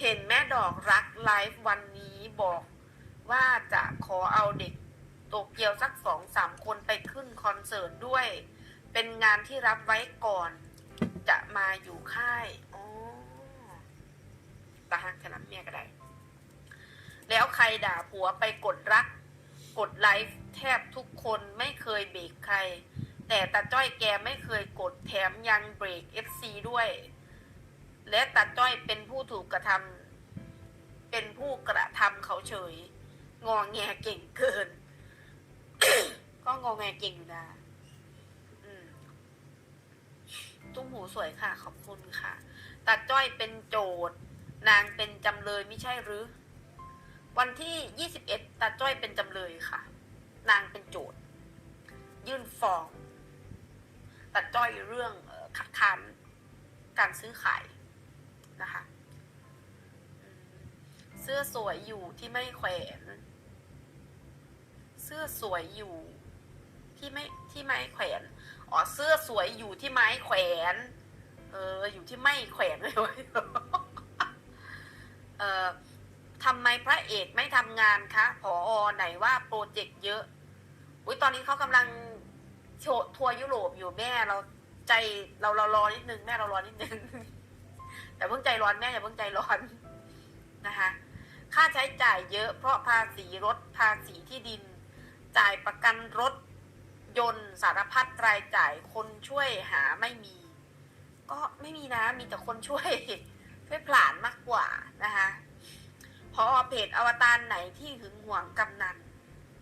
เห็นแม่ดอกรักไลฟ์วันนี้บอกว่าจะขอเอาเด็กโตเกียวสักสองสามคนไปขึ้นคอนเสิร์ตด้วย เป็นงานที่รับไว้ก่อน จะมาอยู่ค่ายอ๋อตาหักขนาดเมียก็ได้ แล้วใครด่าผัวไปกดรัก กดไลฟ์แทบทุกคนไม่เคยเบรกใคร แต่ตาจ้อยแกไม่เคยกดแถมยังเบรก FC ด้วย และตา ถูกกระทำเป็นผู้กระทำเขาเฉย งอแงเก่งเกิน ก็งอแงเก่งอยู่นะตุ้มหูสวยค่ะ ขอบคุณค่ะตาจ้อยเป็นโจทย์ นางเป็นจำเลยไม่ใช่หรือ วันที่21ตาจ้อยเป็นจำเลยค่ะ นางเป็นโจทย์ ยื่นฟ้องตาจ้อยเรื่องคัดค้านการซื้อขายนะคะ สื้อสวยอยู่ที่ไม่แขวนเสื้อสวยอยู่ ที่ไม่ที่ไม้แขวนอ๋อเสื้อสวยอยู่ที่ไม้แขวน เออ อยู่ที่ไม่แขวนเลยเว้ยเออทำไมพระเอกไม่ทำงานคะผออไหนว่าโปรเจกต์เยอะอุ้ยตอนนี้เขากำลังโชว์ทัวร์ยุโรปอยู่แม่เราใจเราเรารอนิดนึงแม่เรารอนิดนึงแต่เพิ่งใจร้อนแม่อย่าเพิ่งใจร้อนนะคะ ค่าใช้จ่ายเยอะเพราะภาษีรถภาษีที่ดิน จ่ายประกันรถยนต์สารพัดรายจ่ายคนช่วยหาไม่มี ก็ไม่มีนะมีแต่คนช่วยช่วยผลานมากกว่านะคะพอเพจอวตารไหนที่หึงหวงกำนัน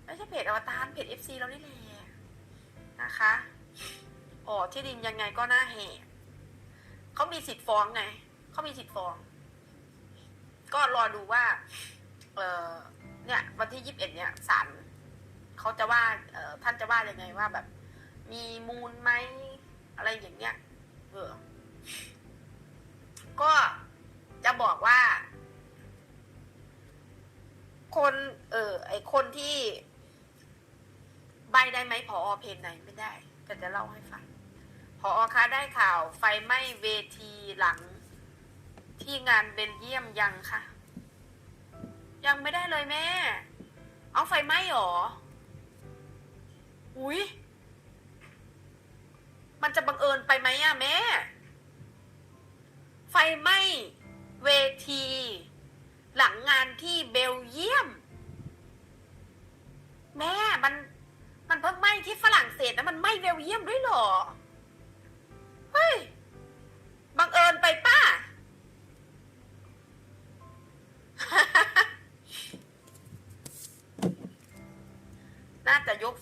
ไม่ใช่เพจอวตารเพจ FC เรานี่แหละนะคะอ๋อที่ดินยังไงก็น่าแหกเขามีสิทธิ์ฟ้องไงเขามีสิทธิ์ฟ้อง ก็รอดูว่า เออเนี่ย วันที่ยี่สิบเอ็ดเนี่ยศาลเขาจะว่าเออท่านจะว่ายังไงว่าแบบ มีมูลไหมอะไรอย่างเงี้ย เออ ก็จะบอกว่า คน เออ ไอคนที่ใบได้ไหมพออเพจไหนไม่ได้ แต่จะเล่าให้ฟังพอคะได้ข่าวไฟไหม้เวทีหลัง ที่งานเบลเยียมยังคะยังไม่ได้เลยแม่ เอาไฟไหม้หรอ อุ้ยมันจะบังเอิญไปไหมอะแม่ ไฟไหม้เวที หลังงานที่เบลเยียม แม่มันมันเพิ่งไหม้ที่ฝรั่งเศสแล้วมันไหม้เบลเยียมด้วยเหรอ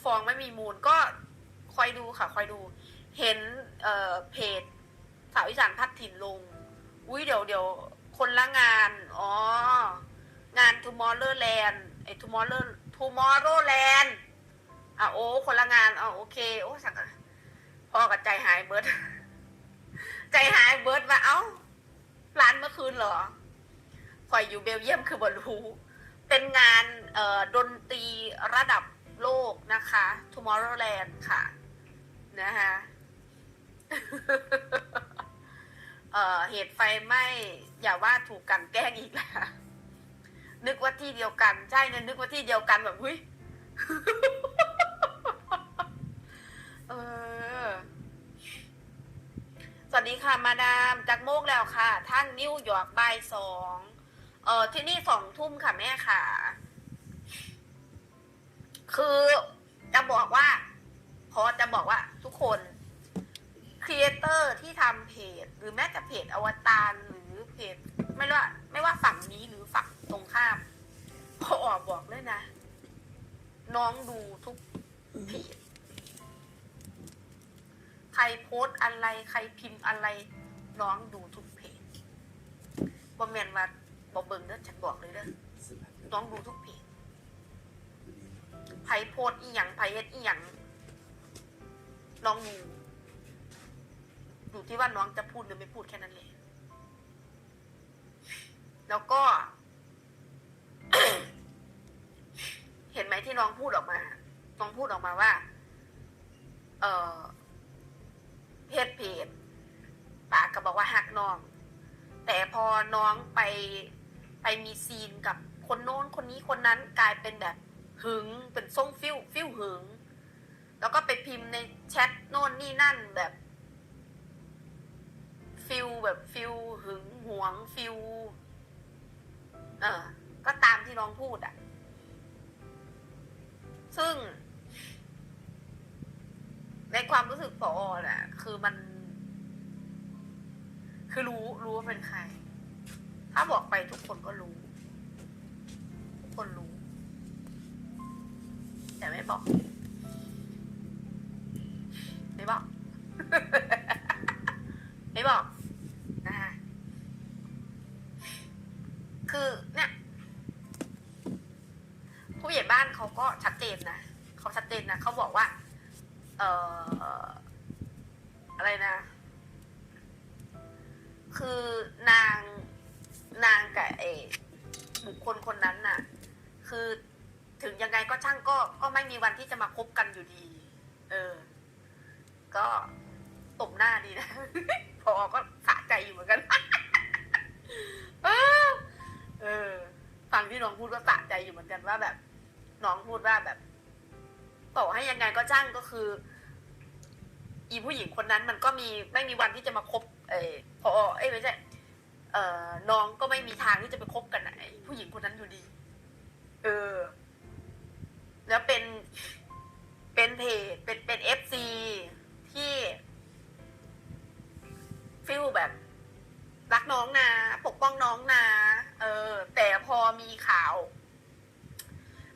ฟ้องไม่มีมูลก็คอยดูค่ะคอยดู เห็นเอ่อเพจสาวอีสานพัดถิ่นลง อุ้ยเดี๋ยวเดี๋ยวคนละงาน อ๋อ งาน Tomorrowland ไอ้ Tomorrow Tomorrowland อะโอ้คนละงานอะโอเค โอ้สักพอกับใจหายเบิร์ดใจหายเบิร์ดว่าเอ้าร้านเมื่อคืนเหรอคอยอยู่เบลเยียมคือบรู้ เป็นงานเอ่อดนตรีระดับ โลกนะคะ Tomorrowland ค่ะนะคะเอ่อเหตุไฟไหม้อย่าว่าถูกกันแกล้งอีกแล้วนึกว่าที่เดียวกัน ใช่เนี่ยนึกว่าที่เดียวกันแบบหุ้ยเออสวัสดีค่ะ มาดามจากโมกแล้วค่ะ ท่านนิวยอร์กบ่ายสองเออที่นี่สองทุ่มค่ะแม่ค่ะ คือจะบอกว่า พอจะบอกว่าทุกคนครีเอเตอร์ที่ทำเพจ หรือแม้แต่เพจอวตารหรือเพจ ไม่ว่า ไม่ว่าฝั่งนี้หรือฝั่งตรงข้ามพอออกบอกเลยนะ น้องดูทุกเพจใครโพสต์อะไรใครพิมพ์อะไร น้องดูทุกเพจบอมแมนว่าบอเบิงเด้อฉันบอกเลยเด้อน้องดูทุกเพจ ไผโพสอีหยังไผเฮ็ดอีหยังน้องดูอยู่ที่ว่าน้องจะพูดหรือไม่พูดแค่นั้นเลยแล้วก็ เห็นไหมที่น้องพูดออกมา น้องพูดออกมาว่า เออเพจเพจปากก็บอกว่าหักน้อง แต่พอน้องไปไปมีซีนกับคนโน้นคนนี้คนนั้นกลายเป็นแบบ หึงเป็นทรงฟิลฟิลหึง แล้วก็ไปพิมพ์ในแชทโน่นนี่นั่นแบบ ฟิลแบบฟิลหึงหวงฟิลเออ ก็ตามที่น้องพูดอะซึ่ง ในความรู้สึกพอน่ะ คือมัน คือรู้รู้ว่าเป็นใคร ถ้าบอกไปทุกคนก็รู้ ทุกคนรู้ แต่ไม่บอก ไม่บอก ไม่บอกนะคะคือเนี่ยผู้ใหญ่บ้านเขาก็ชัดเจนนะเขาชัดเจนนะเขาบอกว่า เอ่ออะไรนะ คือนางนางกับเอบุคคลคนนั้นน่ะ คือ ถึงยังไงก็ช่างก็ก็ไม่มีวันที่จะมาคบกันอยู่ดี เออ ก็ตบหน้าดีนะพอก็สะใจอยู่เหมือนกัน เออ เออ ฟังที่น้องพูดก็สะใจอยู่เหมือนกันว่าแบบ น้องพูดว่าแบบต่อให้ยังไงก็ช่างก็คือ อีผู้หญิงคนนั้นมันก็มีไม่มีวันที่จะมาคบ เออพอเอ้ยไม่ใช่เอ่อน้องก็ไม่มีทางที่จะไปคบกันไหนผู้หญิงคนนั้นอยู่ดี เออ แล้วเป็นเป็นเพจเป็นเป็นเอฟซีที่ฟิลแบบรักน้องนะปกป้องน้องนะเออ แต่พอมีข่าว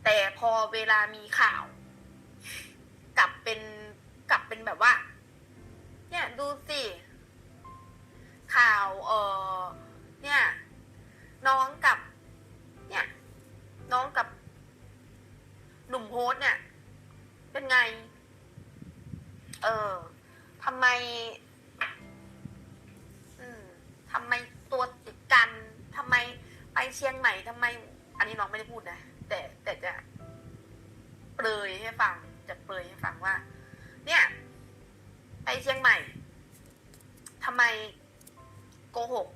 แต่พอเวลามีข่าว กลับเป็นกลับเป็นแบบว่า เนี่ยดูสิข่าว เออเนี่ย น้องกับ เนี่ย น้องกับ หนุ่มโฮสต์เนี่ย เป็นไง เออทำไม อืมทำไมตัวติดกันทำไมไปเชียงใหม่ทำไม อันนี้น้องไม่ได้พูดนะแต่แต่จะเปรยให้ฟัง จะเปรยให้ฟังว่า เนี่ย ไปเชียงใหม่ทำไมโกหก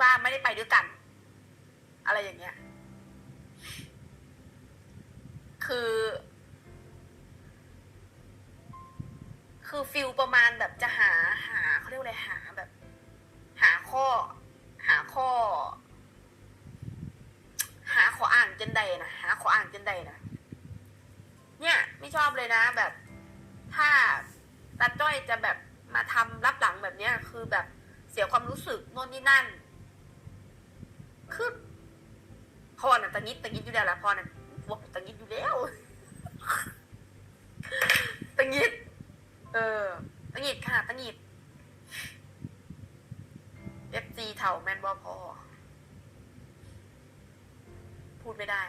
ว่าไม่ได้ไปด้วยกัน อะไรอย่างเงี้ย คือ คือฟิลประมาณแบบจะหาหาเขาเรียกอะไรหาแบบ หาข้อ หาข้อ หาขออ่านจนใดนะหาขออ่านจนใดนะเนี่ย ไม่ชอบเลยนะแบบ ถ้าตาจ้อยจะแบบมาทำรับหลังแบบเนี้ย คือแบบเสียความรู้สึกโน่นนี่นั่นคือพอน่ะตะงิดตะงิดอยู่แล้วละพอน่ะ วกตะงิดอยู่แล้วตะงิดเออตะงิดค่ะตะงิดเอฟซีเถ่าแมนบอพอพูดไม่ได้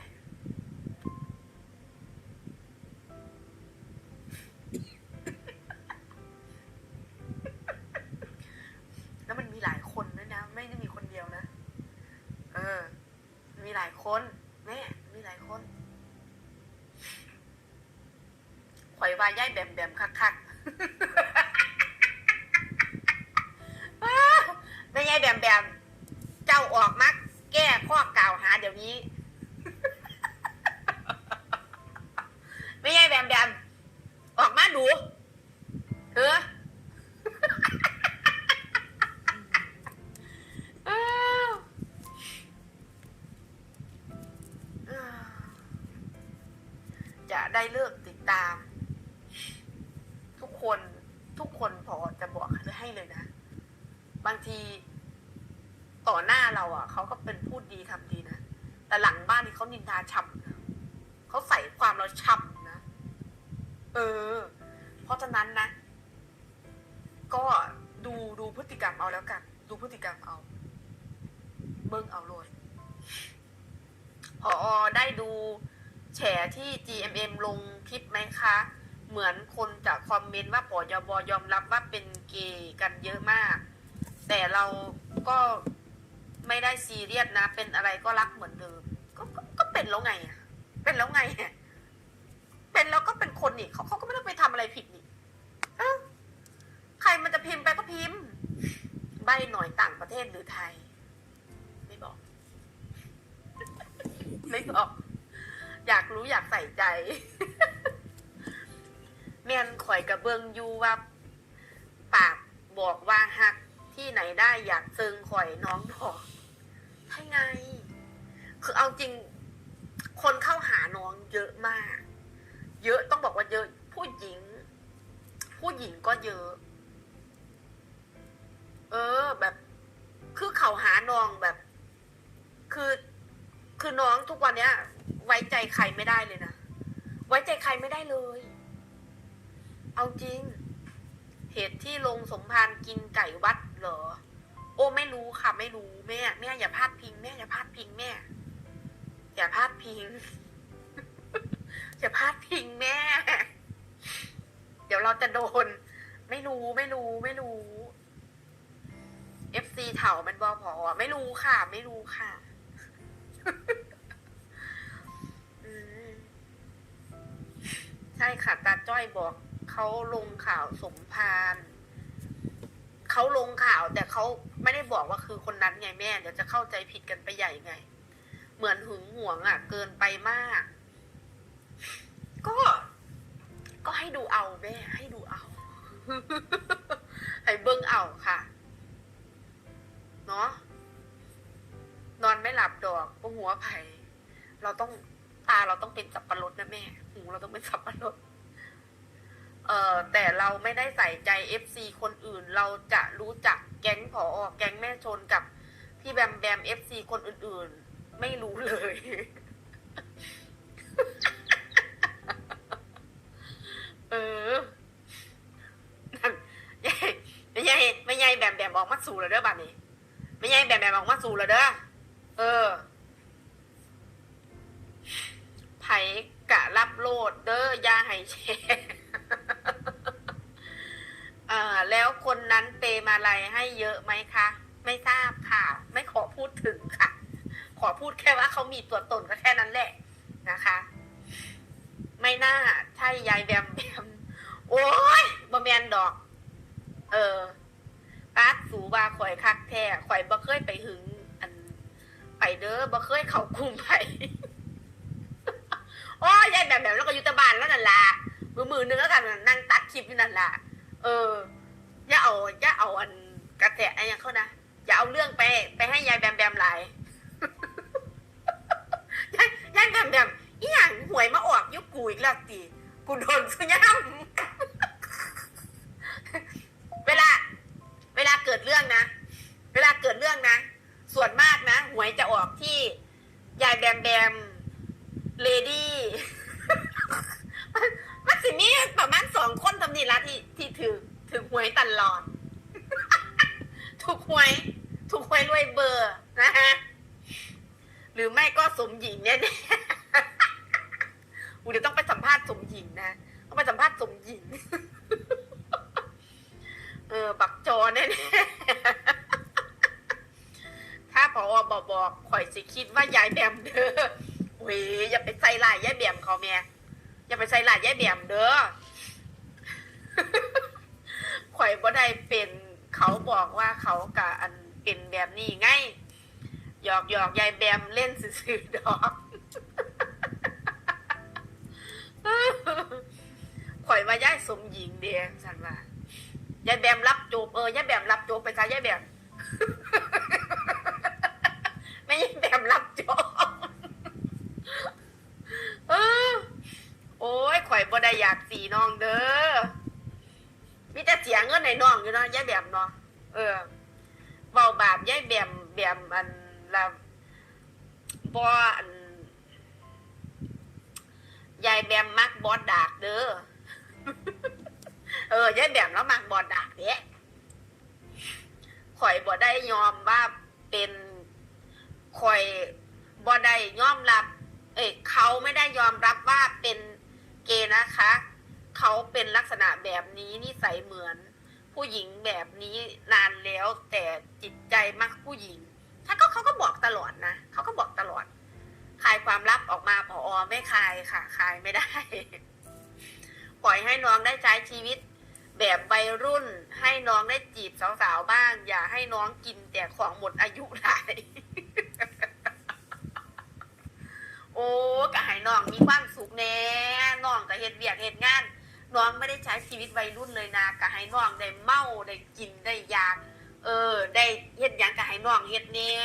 วาย่ายแบมแบมคักคักๆอ้าวไม่ย่ายแบมแบมเจ้าออกมักแก้ข้อกล่าวหาเดี๋ยวนี้ ต่อหน้าเราอะเขาก็เป็นพูดดีทำดีนะ แต่หลังบ้านนี่เขานินทาช่ำนะเขาใส่ความเราช่ำนะ เออ เพราะฉะนั้นนะ ก็ดูดูพฤติกรรมเอาแล้วกัน ดูพฤติกรรมเอา เบิ้งเอาโลดพอได้ดูแฉที่ GMM ลงคลิปไหมคะ เหมือนคนจะคอมเมนต์ว่าปอยบยอมรับว่าเป็นเกย์กันเยอะมาก แต่เราก็ ไม่ได้ซีเรียสนะ เป็นอะไรก็รักเหมือนเดิม ก็ก็ก็เป็นแล้วไงอะเป็นแล้วไงอะเป็นแล้วก็เป็นคนนี่เขาเขาก็ไม่ได้ไปทำอะไรผิดนี่เอ้าใครมันจะพิมพ์ไปก็พิมพ์ ใบหน่อยต่างประเทศหรือไทย ไม่บอก ไม่บอก อยากรู้อยากใส่ใจแม่นข่อยกับเบิงอยู่ว่า ปากบอกว่าหักที่ไหนได้อยากเซิงข่อยน้องบอก ช่ไง คือเอาจริง คนเข้าหาน้องเยอะมาก เยอะต้องบอกว่าเยอะ ผู้หญิง ผู้หญิงก็เยอะ เออ แบบ คือเขาหาน้องแบบ คือ คือน้องทุกวันเนี้ย ไว้ใจใครไม่ได้เลยนะ ไว้ใจใครไม่ได้เลย เอาจริง เหตุที่ลงสมภารกินไก่วัดเหรอ โอ้ไม่รู้ค่ะไม่รู้แม่แม่อย่าพลาดพิงแม่อย่าพลาดพิงแม่ อย่าพลาดพิงอย่าพลาดพิงแม่ เดี๋ยวเราจะโดน ไม่รู้ไม่รู้ไม่รู้ FC เถามันบอพอไม่รู้ค่ะ ไม่รู้ค่ะใช่ค่ะตาจ้อยบอกเขาลงข่าวสมพานเขาลงข่าวแต่เขา ไม่ได้บอกว่าคือคนนั้นไงแม่ เดี๋ยวจะเข้าใจผิดกันไปใหญ่ไง เหมือนหึงหวงอะ เกินไปมาก ก็ ก็ให้ดูเอาแม่ ให้ดูเอา ให้เบิ้งเอาค่ะ เนาะนอนไม่หลับดอกปวหัวไผ่เราต้องตาเราต้องเป็นสับปะรดนะแม่ หูเราต้องเป็นสับปะรด เอ่อแต่เราไม่ได้ใส่ใจเอฟซีคนอื่น เราจะรู้จักแก๊งผออแก๊งแม่ชนกับพี่แบมแบมเอฟซีคนอื่นๆ ไม่รู้เลย เออไม่ยายไม่ยายแบมแบมออกมาสู่แล้วเด้อบัดนี้ ไม่ใช่แบบแบบออกมาสู่แล้วเด้อเออไผกะรับโลดเด้อยาให้แชร์เอ่อแล้ว คนนั้นเปมาลัยให้เยอะไหมคะ ไม่ทราบค่ะ ไม่ขอพูดถึงค่ะ ขอพูดแค่ว่าเขามีตัวตนก็แค่นั้นแหละนะคะ ไม่น่าใช่ยายแบมแบมโอ้ยบะแมนดอก เออปาสูว่าข่อยคักแท้ข่อยบ่เคยไปหึง อันไปเด้อบ่เคยเขากลุ่มไปโอ้ยยายแบบแบบแล้วก็ยู่แต่บ้านแล้วนั่นล่ะมือมือนึงแล้วกันนั่งตัดคลิปอยู่นั่นล่ะ เออ อย่าเอาอย่าเอาอันกระแตะอะไรอย่างเขานะอย่าเอาเรื่องไป ไปให้ยายแบมแบมหลายยายยายแบมแบมอีหยังหวยมาออกยุคกูอีกแล้วตีกูโดนสุย่ำเวลา เวลาเกิดเรื่องนะ เวลาเกิดเรื่องนะ ส่วนมากนะ หวยจะออกที่ยายแบมแบมเลดี้มันสิมีประมาณสองคนทำนี่ละที่ที่ถือ หวยตลอด ถูกหวย ถูกหวยรวยเบอร์นะฮะ หรือไม่ก็สมหญิงเนี่ยอูเดี๋ยวต้องไปสัมภาษณ์สมหญิงนะต้องไปสัมภาษณ์สมหญิง เออ บักจอแน่ๆถ้าพอบอกบอกข่อยสิคิดว่ายายแบมเด้อเว้ยอย่าไปใส่ลายยายแบมเขาแม่อย่าไปใส่ลายยายแบมเด้อ ข่อยบ่ได้เป็นเขาบอกว่าเขากะอันเป็นแบบนี้ไงหยอกหยอกยายแบมเล่นซื่อดอกข่อยว่ายายสมหญิงเดียสันว่ายายแบมรับโจบเออยายแบมรับโจบไปซะยายแบมไม่ยายแบมรับโจบเออโอ้ยข่อยบ่ได้อยากสีน้องเด้อ สียเงินในน้องอยู่เนาะยายแบมเนาะเออเบาบาปยายแบมแบมอันละบ่อันยายแบมมักบอดดากเด้อเออยายแบมแล้วมักบอดดากเด้ข่อยบ่ได้ยอมว่าเป็นข่อยบ่ได้ยอมรับ เอ้ยเขาไม่ได้ยอมรับว่าเป็นเกย์นะคะ เขาเป็นลักษณะแบบนี้นิสัยเหมือน ผู้หญิงแบบนี้นานแล้วแต่จิตใจมักผู้หญิงถ้าก็เขาก็บอกตลอดนะเขาก็บอกตลอดคลายความลับออกมาพออไม่คลายค่ะคลายไม่ได้ ปล่อยให้น้องได้ใช้ชีวิต แบบวัยรุ่น ให้น้องได้จีบสาวๆบ้าง อย่าให้น้องกินแต่ของหมดอายุหลายโอ้ก็ให้น้องมีความสุขแน่น้องก็เฮ็ดเวียกเฮ็ดงาน น้องไม่ได้ใช้ชีวิตวัยรุ่นเลยนะกะให้น้องได้เมาได้กินได้อยากเออ ได้เฮ็ดยังกะให้น้องเฮ็ดเนี้ย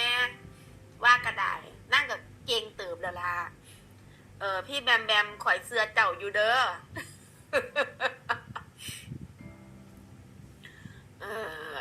ว่าก็ได้นั่งกับเกงเติบแล้วล่ะเออ พี่แบมแบมข่อยเสื้อเจ้าอยู่เด้อเออ